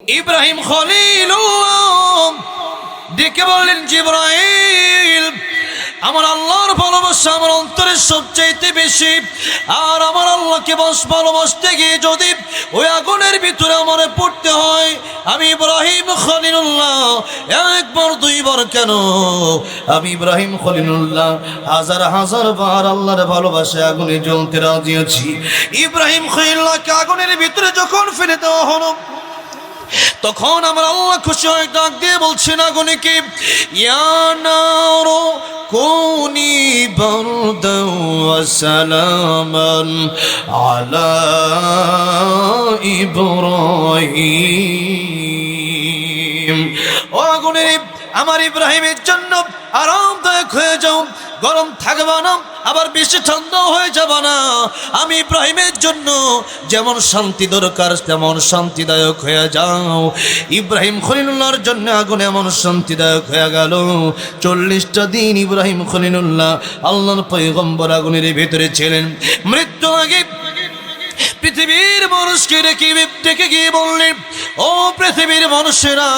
ইব্রাহিম খলিল ডেকে বললেন, জিব্রাইল, আমার আল্লাহর ভালোবাসা আমার অন্তরের সবচাইতে বেশি। আর আমার আল্লাহকে বস ভালোবাসতে গিয়ে যদি ওই আগুনের ভিতরে আমার পড়তে হয়, আমি ইব্রাহিম খলিলুল্লাহ, একবার, দুইবার কেন? আমি ইব্রাহিম খলিলুল্লাহ, হাজার হাজার বার আল্লাহর ভালোবাসে আগুনে জ্বলতে রাজি আছি। ইব্রাহিম খলিলুল্লাহকে আগুনের ভিতরে যখন ফেলে দেওয়া হলো তখন আমার আল্লাহ খুশি হয়ে ডাক দিয়ে বলছেন আগুনিকে ইয়ানারো কোনি সালামান আলা ইব্রাহিম। ও আমার ইব্রাহিমের জন্য আরামদায়ক হয়ে যাও। গরম থাকবে না, আবার বেশি ঠান্ডাও হয়ে যাবে না। আমি ইব্রাহিমের জন্য যেমন শান্তি দরকার, তেমন শান্তিদায়ক হয়ে যাও। ইব্রাহিম খলিলুল্লাহর জন্য আগুন এমন শান্তিদায়ক হয়ে গেল। চল্লিশটা দিন ইব্রাহিম খলিলুল্লাহ আল্লাহর পৈগম্বর আগুনের ভেতরে ছিলেন। মৃত্যু আগে পৃথিবীর মানুষকে ডেকে ডেকে গিয়ে বললেন, ও পৃথিবীর মানুষেরা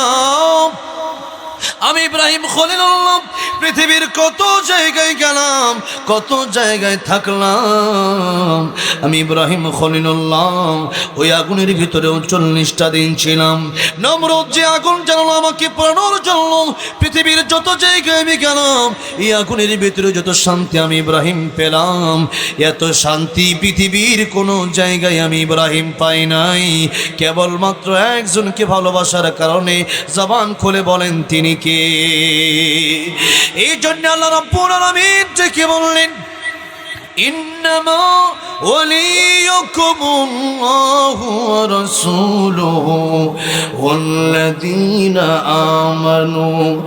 আমি ইব্রাহিম খলিলুল্লাহ, পৃথিবীর কত জায়গায় গেলাম, কত জায়গায় থাকলাম। আমি ইব্রাহিম খলিলুল্লাহ, ওই আগুনের ভিতরেও চল্লিশটা দিন ছিলাম। নমরুদ যে আগুন জ্বালালো আমাকে পোড়ানোর জন্য, পৃথিবীর যত জায়গায় আমি গেলাম, এই আগুনের ভিতরে যত শান্তি আমি ইব্রাহিম পেলাম, এত শান্তি পৃথিবীর কোনো জায়গায় আমি ইব্রাহিম পাই নাই। কেবলমাত্র একজনকে ভালোবাসার কারণে জবান খুলে বলেন, তিনি কে এই জন্য আল্লাহ রাব্বুল আলামিন থেকে বললেন إنما وليكم الله ورسوله والذين آمنوا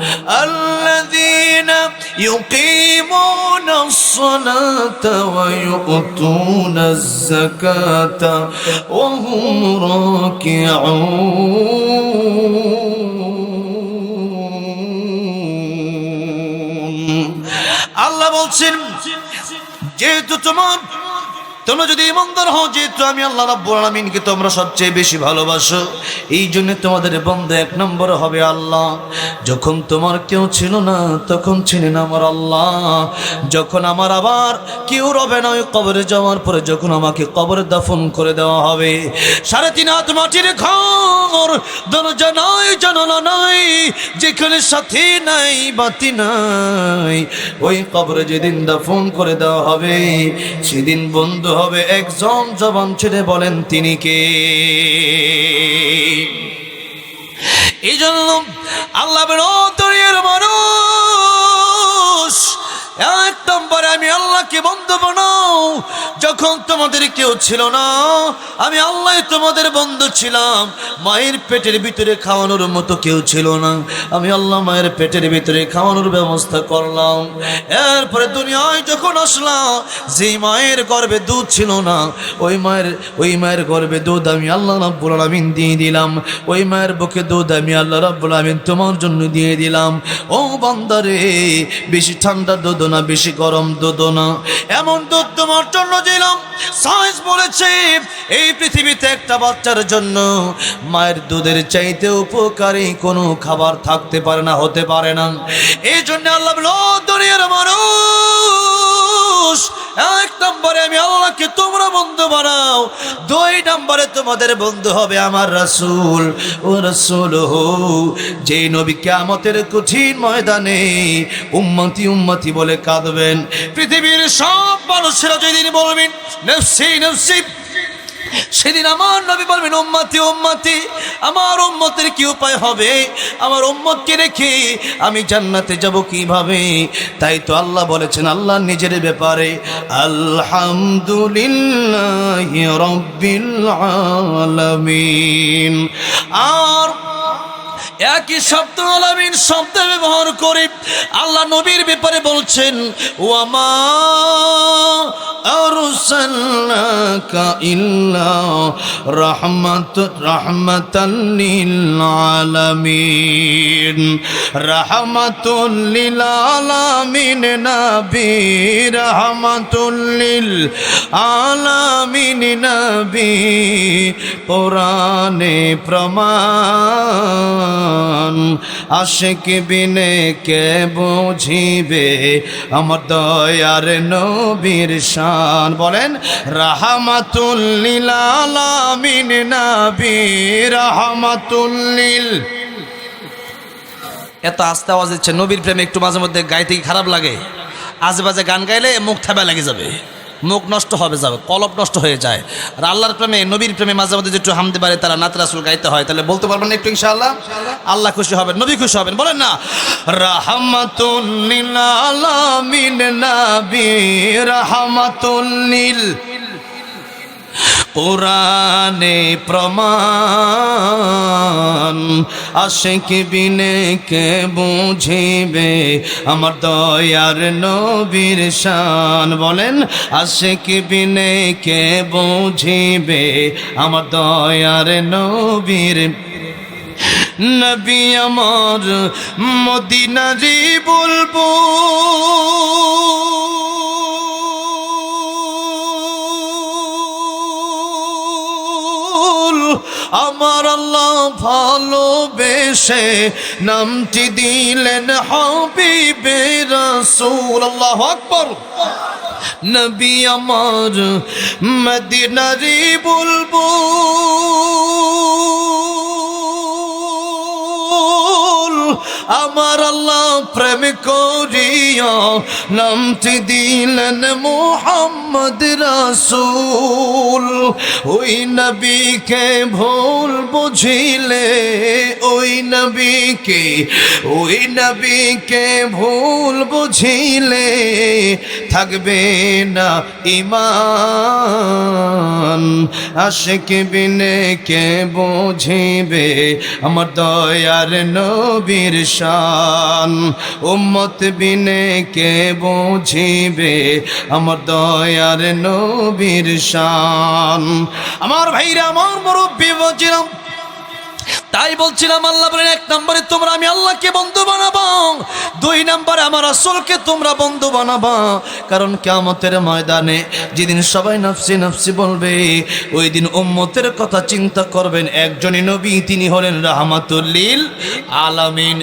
الذين يقيمون الصلاة ويؤتون الزكاة وهم راكعون আল্লাহ বলছেন যেহেতু তোমার তোমরা যদি ইমানদার হও, যেহেতু আমি আল্লাহ রাব্বুল আলামিনকে তোমরা সবচেয়ে বেশি ভালোবাসো এই জন্য তোমাদের বন্ধু এক নম্বর হবে আল্লাহ। যখন তোমার কেউ ছিল না, তখন ছিলেন আমার আল্লাহ। যখন আমার আবার কেউ রবে না ওই কবরে যাওয়ার পরে যখন আমাকে কবরে দাফন করে দেওয়া হবে, সাড়ে তিন হাত মাটির ঘর, দরজা নাই, জানালা নাই, যেখানে সাথী নাই, বাতি নাই, ওই কবরে যেদিন দাফন করে দেওয়া হবে, সেদিন বন্ধু হবে। একজন জবান ছেড়ে বলেন তিনি কে? এই জন্য আল্লাহ মানুষ এক নম্বরে আমি আল্লাহকে বন্ধু বানাও। যখন তোমাদের কেউ ছিল না, আমি আল্লাহ তোমাদের বন্ধু ছিলাম। মায়ের পেটের ভিতরে খাওয়ানোর মতো কেউ ছিল না। আমি আল্লাহ মায়ের পেটের ভিতরে খাওয়ানোর ব্যবস্থা করলাম। এরপরে দুনিয়ায় যখন আসলাম যেই মায়ের গর্ভে দুধ ছিল না, ওই মায়ের ওই মায়ের গর্ভে দুধ আমি আল্লাহ রাব্বুল আলামিন দিয়ে দিলাম। ওই মায়ের বুকে দুধ আমি আল্লাহ রাব্বুল আলামিন তোমার জন্য দিয়ে দিলাম। ও বান্দারে বেশি ঠান্ডা দুধ না, বেশি গরম এমন দুধ তোমার জন্য দিলাম সায়েন্স বলেছে এই পৃথিবীতে একটা বাচ্চার জন্য মায়ের দুধের চাইতে উপকারী কোনো খাবার থাকতে পারে না হতে পারে না এই জন্য আল্লাহ বলল, "ও দুনিয়ার মানুষ দুই নম্বরে তোমাদের বন্ধু হবে আমার রাসুল। ও রসুল হো, যে নবী কামতের কঠিন ময়দানে উম্মতি উম্মতি বলে কাঁদবেন। পৃথিবীর সব মানুষেরা যেদিন বলবেন, নফসি নফসি সেদিন আমার নবী বলবেন, উম্মতি উম্মতি, আমার উম্মতের কি উপায় হবে? আমার উম্মতকে রেখে আমি জান্নাতে যাব কীভাবে? তাই তো আল্লাহ বলেছেন, আল্লাহ নিজের ব্যাপারে, আলহামদুলিল্লাহ রব্বিল আলামিন। আর একই শব্দ আলামিন শব্দ ব্যবহার করে আল্লাহ নবীর ব্যাপারে বলছেন ওয়ামা ইল্লা রাহমাত রাহমাতাল লিল আলামিন রাহমাতুল লিল আলামিন নবী রাহমাতুল লিল আলামিন প্রমাণ। আশেক বিনে কে বুঝিবে? আমার দয়ার নবীর শান বলেন রাহমাতুল্লিল আলামিন নবী রাহমাতুল্লিল এত আস্তে আওয়াজ দিচ্ছে, নবীর প্রেমে একটু মাঝে মধ্যে গাইতে খারাপ লাগে? আজে বাজে গান গাইলে মুখ থাবা লাগে যাবে। মুখ নষ্ট হবে যাবে কলপ নষ্ট হয়ে যায়। আর আল্লাহর প্রেমে নবীর প্রেমে মাঝে মাঝে একটু হামতে পারে তারা নাতরাসুল গাইতে হয় তাহলে বলতে পারবেন না একটু ইনশাআল্লাহ? আল্লাহ খুশি হবেন নবী খুশি হবেন বলেন না রাহমাতুল্লিল আলামিন পুরানে প্রমাণ, আশেক বিনে কে বুঝিবে? আমার দয়ার নবীর শান। বলেন, আশেক বিনে কে বুঝিবে? আমার দয়ার নবীর নবী আমার মদিনারি বলব আমার আল্লাহ ভালোবেসে নামটি দিলেন হাবিবে রাসূল। আল্লাহ আকবর। নবী আমার মদিনারি বলব আমার আল্লাহ প্রেম করিয়া নামটি দিলেন মোহাম্মদ রাসূল। ওই নবীকে ভুল বুঝিলে, ওই নবীকে ওই নবীকে ভুল বুঝিলে থাকবে না ইমান আশেক বিনে কে বুঝিবে, আমার দয়ার নবীর শান। উম্মত বিনে কে বুঝিবে? আমার দয়ার নবীর শান। আমার ভাইরা আমার মুরব্বী বলছিলাম তাই বলছিলাম, আল্লাহ বলেন, এক নম্বরে তোমরা আমি আল্লাহকে বন্ধু বানাবো। দুই নম্বরে আমার আসলকে তোমরা বন্ধু বানাবা। কারণ কেমতের ময়দানে যেদিন সবাই নফসি নফসি বলবে, ওই দিন উম্মতের কথা চিন্তা করবেন। একজনই নবী, তিনি হলেন রাহমাতুল্লিল আলামিন।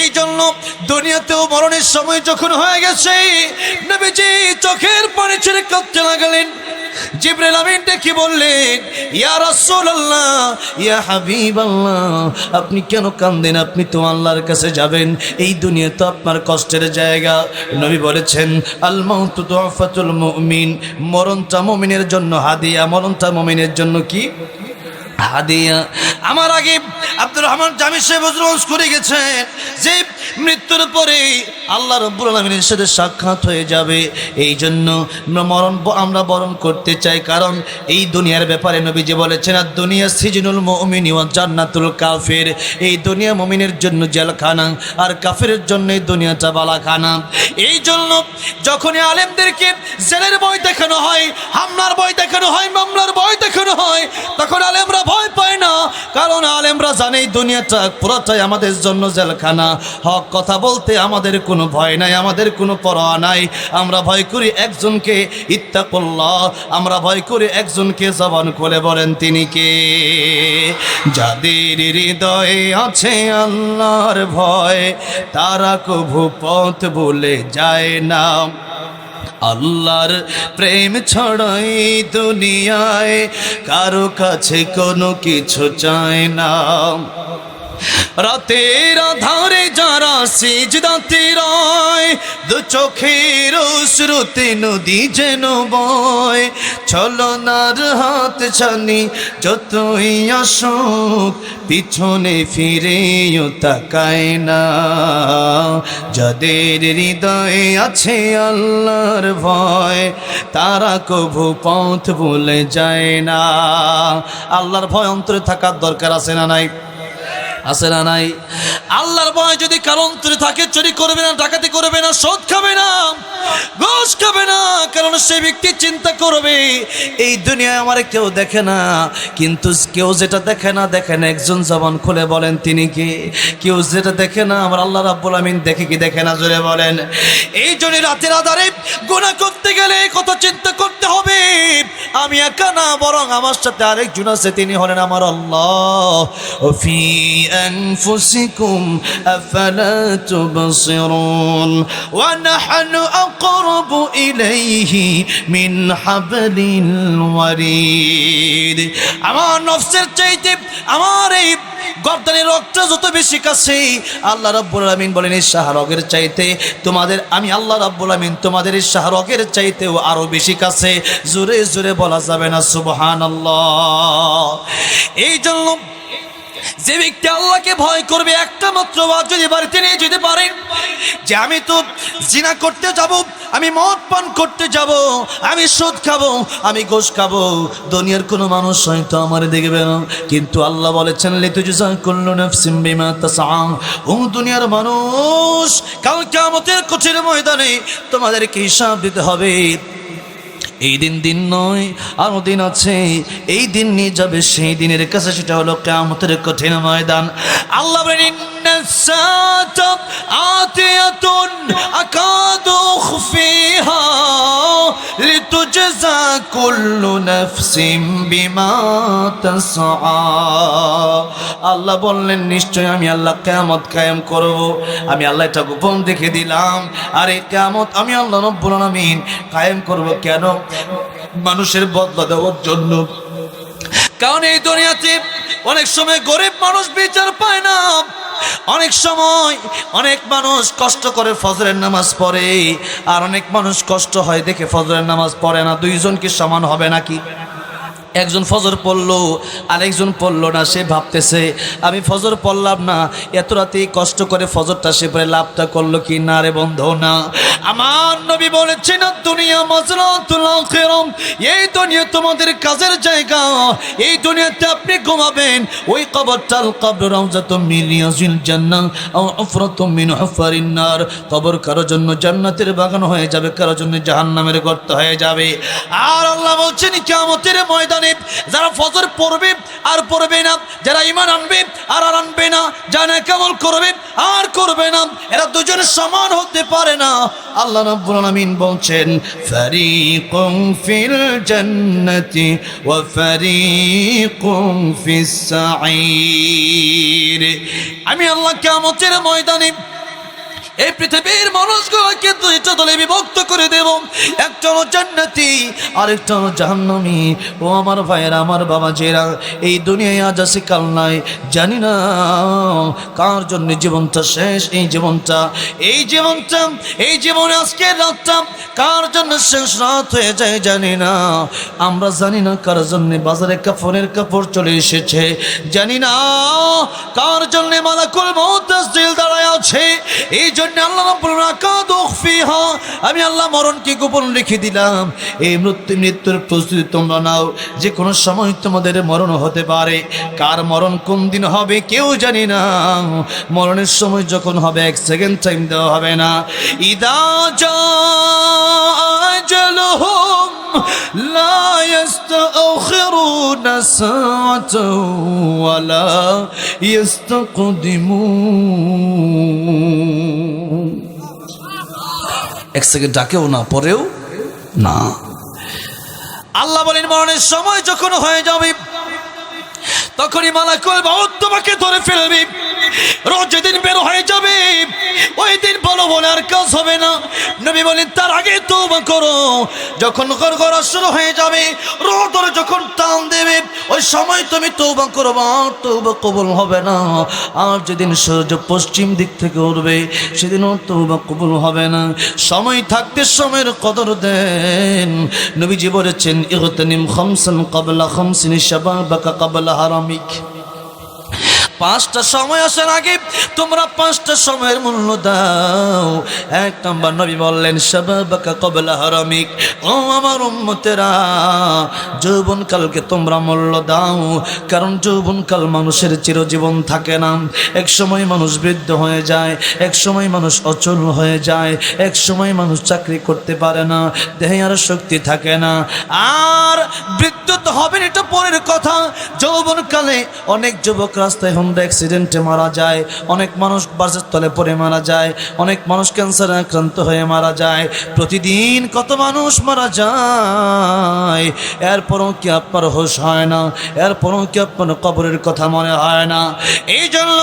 এই জন্য দুনিয়াতেও মরণের সময় যখন হয়ে গেছে, নবীজি চোখের পানি ছেড়ে কাঁদতে লাগালেন। জিব্রাইল আমিন ডেকে বললেন, ইয়া রাসূলুল্লাহ, ইয়া হাবিবাল্লাহ, আপনি কেন কান্দেন? আপনি তো আল্লাহর কাছে যাবেন। এই দুনিয়া তো আপনার কষ্টের জায়গা। নবী বলেছেন, আল মাউতু তুফাতুল মুমিন। মরণটা মুমিনের জন্য হাদিয়া, মরণটা মুমিনের জন্য কি? হাদিয়া। আমার আগে আব্দুর রহমান জামি সাহেব করে গেছেন, যে মৃত্যুর পরে আল্লাহ রব্বুল আলমিনের সাথে সাক্ষাৎ হয়ে যাবে। এই জন্য মরণ আমরা বরণ করতে চাই, কারণ এই দুনিয়ার ব্যাপারে নবীজি বলেছেন, আর দুনিয়া সিজনুল মমিনী ও জান্নাতুল কাফের। এই দুনিয়া মমিনের জন্য জেলখানা, আর কাফের জন্য এই দুনিয়াটা বালাখানা। এই জন্য যখনই আলেমদেরকে জেলের বই দেখানো হয়, হামলার বই দেখানো হয়, মামলার বই দেখানো হয়, তখন আলেমরা ভয় পায় না, কারণ আলেমরা জানে এই দুনিয়াটা পুরোটাই আমাদের জন্য জেলখানা। হক কথা বলতে আমাদের কোনো ভয় নাই, আমাদের কোনো পরোয়া নাই। আমরা ভয় করি একজনকে, ইত্তাকুল্লাহ। আমরা ভয় করি একজনকে, জবান খুলে বলেন, তিনি কে? যাদের হৃদয়ে আছে আল্লাহর ভয়, তারা কভু পথ বলে যায় না। আল্লাহর প্রেম ছড়াই দুনিয়ায়, কারও কাছে কোনো কিছু চায় না। রাতের আধারে যারা সিজদাতে রয় দু চোখের শ্রুতি নদী যেন বয়। ছলনার হাত ছানি যতই আসুক, পিছনে ফিরেও তাকায় না। যাদের হৃদয়ে আছে আল্লাহর ভয়, তারা কভু পথ ভুলে যায় না। আল্লাহর ভয় অন্তরে থাকার দরকার আছে না নাই? আছে না নাই? আল্লাহর ভয় যদি কারণ থাকে, চুরি করবে না, ডাকাতি করবে না শোধ খাবে না, ঘোষ খাবে না, কারণ সে ব্যক্তি চিন্তা করবে, এই দুনিয়ায় আমার কেউ দেখে না, কিন্তু কেউ যেটা দেখে না দেখে না একজন জবান খুলে বলেন, তিনি কি? কেউ যেটা দেখে না, আমার আল্লাহ রাব্বুল আমিন দেখে কি দেখে না, জোরে বলেন। এই জন্য রাতের আধারে গোনা করতে গেলে কত চিন্তা করতে হবে, আমি একা না, বরং আমার সাথে আরেকজন আছে, তিনি হলেন আমার আল্লাহ। আফালা তুবসিরুন ওয়া নাহনু আকরাবু ইলাইহি মিন হাবলিল ওয়ারিদ আমার নফসের চাইতে আমার এই গর্দানের রক্ত যত বেশি কাছে, আল্লাহ রাব্বুল আমিন বলেন, এই শাহরগের চাইতে তোমাদের, আমি আল্লাহ রাব্বুল আমিন তোমাদের এই শাহরগের চাইতেও আরও বেশি কাছে। জোরে জোরে বলা যাবে না, সুবহানাল্লাহ। এই জন্য যে ব্যক্তি আল্লাহকে ভয় করবে, একটা মাত্র বার যদি বাড়িতে নিয়ে যেতে পারেন যে আমি তো জিনা করতে যাব, আমি মদ পান করতে যাব, আমি সুদ খাব, আমি গোশ খাব, দুনিয়ার কোনো মানুষ হয়তো আমার দেখবে না। কিন্তু আল্লাহ বলেছেন দুনিয়ার মানুষ, কাল কিয়ামতের কঠিন ময়দানে তোমাদেরকে হিসাব দিতে হবে। এই দিন দিন নয় আরও দিন আছে। এই দিন নিয়ে যাবে সেই দিনের কাছে, সেটা হলো কেমতের কঠিন ময়দান। আল্লাহ আতে "ইন্না আকাদ আতিয়াতুন আকাদু লিতুজজা কুল্লু আল্লাহ বললেন নিশ্চয় আমি আল্লাহ কেয়ামত কায়েম করব। আমি আল্লাহ এটা গোপন দেখে দিলাম। আর এই কেয়ামত আমি আল্লাহ রব্বুল কায়েম করব কেন? মানুষের বদলা দেওয়ার জন্য। কারণ এই দুনিয়াতে অনেক সময় গরিব মানুষ বিচার পায় না। অনেক সময় অনেক মানুষ কষ্ট করে ফজরের নামাজ পড়ে, আর অনেক মানুষ কষ্ট হয় দেখে ফজরের নামাজ পড়ে না, দুইজন কি সমান হবে নাকি? একজন ফজর পড়ল, আরেকজন পড়ল না, সে ভাবতেছে, আমি ফজর পড়লাম না, এত রাতে কষ্ট করে ফজরটা সে পরে লাভটা করল কি না রে বন্ধ? না। আমার নবী বলেছেন, দুনিয়া মজরাতুল এই দুনিয়া তোমাদের কাজের জায়গা, এই দুনিয়াতে আপনি ঘুমাবেন। ওই কবরটাল কবর রাউজাতুম মিন উফরাতুম মিন হুফারিন কবর কারও জন্য জান্নাতের বাগান হয়ে যাবে, কারও জন্য জাহান্নামের গর্ত হয়ে যাবে। আর আল্লাহ বলছেন, কিয়ামতের ময়দানে যারা ফজর পড়বে আর পড়বে না, যারা ইমান আনবে আর আর আনবে না, জানা কেমন করবে আর করবে না, এরা দুজন সমান হতে পারে না। আল্লাহ রাব্বুল আলামিন বলছেন ফারিকুম ফিল জান্নাতি ওয়া ফারিকুম ফিস সাঈর। আমি আল্লাহ কিয়ামতের ময়দানে এই পৃথিবীর মানুষগুলোকে দুইটা দলে বিভক্ত করে দেব। হলো জান্নাতি, আরেকটা হলো জাহান্নামী। ও আমার ভাইয়ের, আমার বাবা জেরা এই দুনিয়ায় আজ আছে, কাল নাই, জানি না কার জন্য জীবনটা শেষ, এই জীবনটা এই জীবনটা, এই জীবনে আজকের রাতটা কার জন্য শেষ রাত হয়ে যায়, জানি না। আমরা জানি না কার জন্য বাজারে কাপড়ের কাপড় চলে এসেছে, জানি না কার জন্য মালাকুল মৌতাস দিল দাঁড়ায় আছে। এই জন্য আল্লাহ রাকাদ উখফিহা আমি আল্লাহ মরণকে গোপন রেখে দিলাম এই মৃত্যু মৃত্যুর প্রস্তুতি তোমরা নাও যে কোনো সময় তোমাদের মরণ হতে পারে কার মরণ কোন দিন হবে কেউ জানি না মরণের সময় যখন হবে এক সেকেন্ড টাইম দেওয়া হবে না ইদা জা আজলহুম لا يستأخرون ساعة ولا يستقدمون এক সেকেন্ড ডাকেও না, পরেও না। আল্লাহ বলেন, মরণের সময় যখন হয়ে যাবে, তখনই মালা মাউত তোমাকে ধরে ফেলবে। রোজ যেদিন বের হয়ে যাবে। ওই দিন বলো বলে আর কাজ হবে না। নবী বলেন, তার আগে তৌবা করো। যখন ঘর শুরু হয়ে যাবে রোদ ধরে যখন টান দেবে, ওই সময় তুমি তৌবা করব, আর তৌবা কবুল হবে না। আর যেদিন সূর্য পশ্চিম দিক থেকে উঠবে সেদিনও তৌবা কবুল হবে না। সময় থাকতে সময়ের কদর দেন। নবীজি বলেছেন, ইগতানিম খামসান ক্বাবলা খামসিন শাবাবাকা ক্বাবলা হারামিক। পাঁচটা সময় আসার আগে তোমরা পাঁচটা সময়ের মূল্য দাও। এক নম্বর নবী বললেন কবলা হারামিক। ও আমার উম্মতেরা, যৌবনকালকে তোমরা মূল্য দাও, কারণ যৌবনকাল মানুষের চিরজীবন থাকে না। এক সময় মানুষ বৃদ্ধ হয়ে যায়, এক সময় মানুষ অচল হয়ে যায়, এক সময় মানুষ চাকরি করতে পারে না, দেহে আর শক্তি থাকে না। আর বৃদ্ধ তো হবেন এটা পরের কথা। যৌবনকালে অনেক যুবক রাস্তায় হোন্ডা অ্যাক্সিডেন্টে মারা যায়, অনেক মানুষ বাসের তলে পড়ে মারা যায়, অনেক মানুষ ক্যান্সারে আক্রান্ত হয়ে মারা যায়। প্রতিদিন কত মানুষ মারা যায় এরপরও কি আপনার হোশ হয় না এরপরও কি আপনার কবরের কথা মনে হয় না? এই জন্য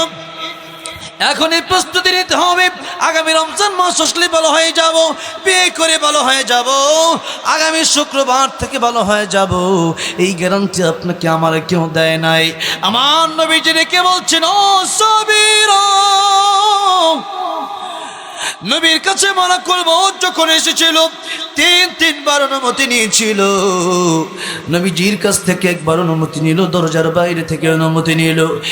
এখন এই প্রস্তুতি নিতে হবে। আগামী রমজান মাস আসলে ভালো হয়ে যাব, বিয়ে করে ভালো হয়ে যাব, আগামী শুক্রবার থেকে ভালো হয়ে যাব। এই গ্যারান্টি আপনাকে আমার কেউ দেয় নাই। আমার নবীজি কে বলছেন, ও সবির! নবীর কাছে মানা করব, যখন এসেছিল, তিন, তিনবার অনুমতি নিয়েছিল। নবীজির কাছ থেকে একবার অনুমতি নিল, দরজার বাইরে থেকে অনুমতি নিল।